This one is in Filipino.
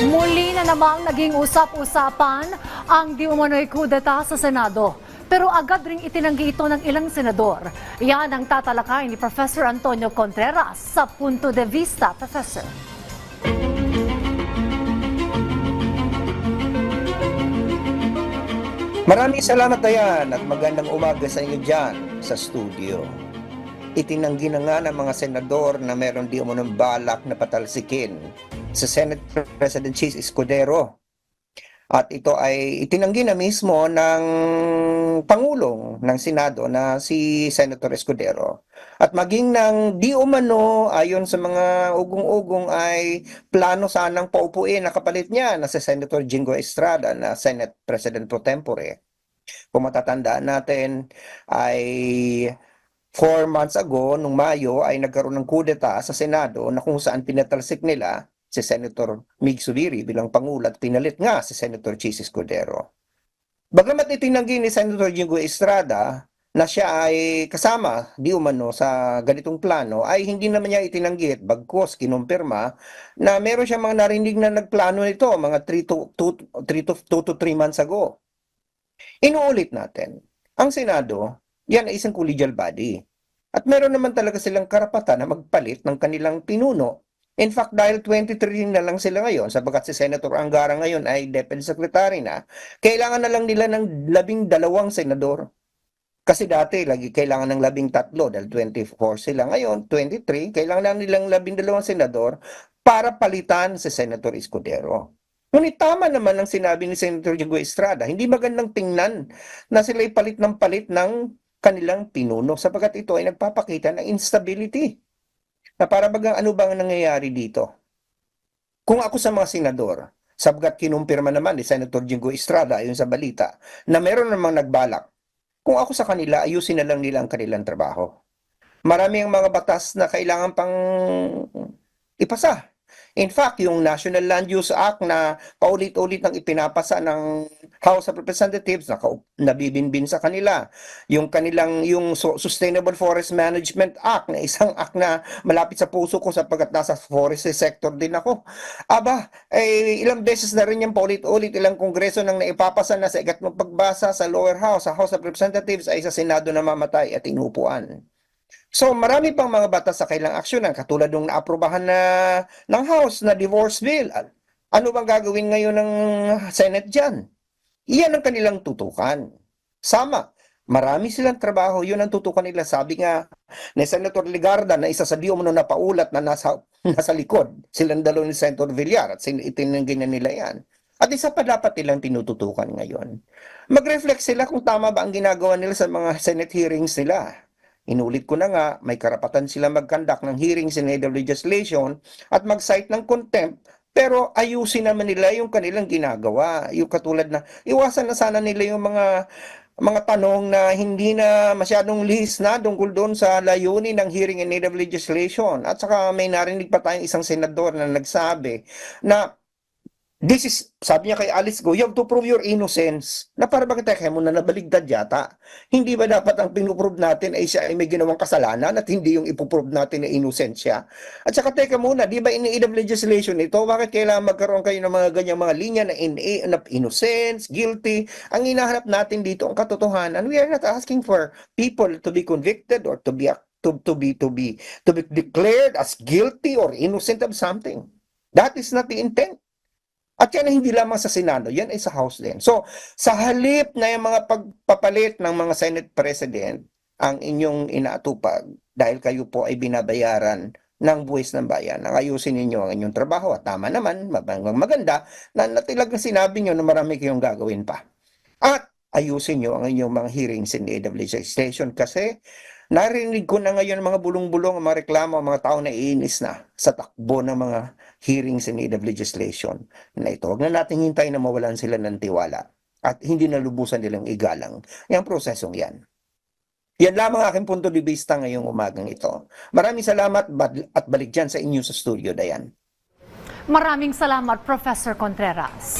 Muli na namang naging usap-usapan ang di umano'y kudeta sa Senado. Pero agad ring itinanggi ito ng ilang senador. Yan ang tatalakay ni Professor Antonio Contreras sa Punto de Vista, Professor. Maraming salamat Dayan at magandang umaga sa inyo dyan sa studio. Itinanggi na nga ng mga senador na meron di umunong balak na patalsikin sa Senate President Chis Escudero. At ito ay itinanggi na mismo ng Pangulong ng Senado na si Senator Escudero. At maging ng di umano ayon sa mga ugong-ugong ay plano sanang paupuin na kapalit niya na si Senator Jingo Estrada na Senate President pro tempore. Kung matatandaan natin ay four months ago, nung Mayo, ay nagkaroon ng kudeta sa Senado na kung saan pinatalsik nila si Senator Mig Subiri bilang Pangulo at pinalit nga si Senator Chis Escudero. Bagamat itinanggi ni Senator Jingo Estrada na siya ay kasama di umano sa ganitong plano ay hindi naman niya itinanggi at bagkos kinumpirma na meron siya mga narinig na nagplano nito mga 3 to 2 to 2 to 3 months ago. Inuulit natin, ang Senado, yan ay isang collegial body. At meron naman talaga silang karapatan na magpalit ng kanilang pinuno. In fact, dahil 23 na lang sila ngayon, sabagat si Senator Angara ngayon ay Deputy Secretary na, kailangan na lang nila ng labing dalawang senador. Kasi dati, lagi kailangan ng labing tatlo dahil 24 sila. Ngayon, 23, kailangan na nilang labing dalawang senador para palitan si Senator Escudero. Ngunit tama naman ang sinabi ni Senator Diego Estrada, hindi magandang tingnan na sila palit ng palit ng kanilang pinuno sapagkat ito ay nagpapakita ng instability. Na para bagang ano bang nangyayari dito? Kung ako sa mga senador, sapagkat kinumpirma naman ni Senator Diego Estrada ayon sa balita na meron namang nagbalak, kung ako sa kanila, ayusin na lang nila ang kanilang trabaho. Marami ang mga batas na kailangan pang ipasa. In fact, yung National Land Use Act na paulit-ulit nang ipinapasa ng House of Representatives na nabibinbin sa kanila. Yung kanilang yung Su- Sustainable Forest Management Act na isang act na malapit sa puso ko sapagkat nasa forestry sector din ako. Aba, eh, ilang beses na rin yung paulit-ulit ilang kongreso nang naipapasa na sa ikat mong pagbasa sa lower house, sa House of Representatives ay sa Senado na mamatay at inupuan. So marami pang mga batas sa kailang aksyonan katulad ng naaprubahan na ng House na divorce bill. Ano bang gagawin ngayon ng Senate diyan? Iyan ang kanilang tutukan. Sama, marami silang trabaho, yun ang tutukan nila. Sabi nga ni Senator Ligarda na isa sa di umano na paulat na nasa, nasa likod, silang dalo ni Senator Villar at sin- itinanggi na nila yan. At isa pa dapat nilang tinututukan ngayon. Mag-reflect sila kung tama ba ang ginagawa nila sa mga Senate hearings nila. Inulit ko na nga, may karapatan sila mag-conduct ng hearings in aid of legislation at mag-cite ng contempt pero ayusin naman nila yung kanilang ginagawa. Yung katulad na, iwasan na sana nila yung mga mga tanong na hindi na masyadong lihis na tungkol doon sa layunin ng hearing in aid of legislation. At saka may narinig pa tayong isang senador na nagsabi na This is, sabi niya kay Alice Go, you have to prove your innocence. Na para bakit teka mo na nabaligtad yata? Hindi ba dapat ang pinuprove natin ay siya ay may ginawang kasalanan at hindi yung ipuprove natin na innocent siya? At saka teka muna, di ba in aid of legislation ito, bakit kailangan magkaroon kayo ng mga ganyang mga linya na, in, na innocence, guilty? Ang hinahanap natin dito ang katotohanan. We are not asking for people to be convicted or to be to, to be to be to be declared as guilty or innocent of something. That is not the intent. At yan ay hindi lamang sa Senado, yan ay sa House din. So, sa halip na yung mga pagpapalit ng mga Senate President ang inyong inaatupag dahil kayo po ay binabayaran ng buwis ng bayan, ang ayusin ninyo ang inyong trabaho at tama naman, mabangang maganda, na natilagang sinabi nyo na marami kayong gagawin pa. At ayusin nyo ang inyong mga hearings in aid of legislation kasi narinig ko na ngayon mga bulong-bulong, mga reklamo, mga tao na iinis na sa takbo ng mga hearings in aid of legislation na ito. Huwag na natin hintayin na mawalan sila ng tiwala at hindi na lubusan nilang igalang yung prosesong yan. Yan lamang aking punto de vista ngayong umagang ito. Maraming salamat at balik dyan sa inyo sa studio, Dayan. Maraming salamat, Professor Contreras.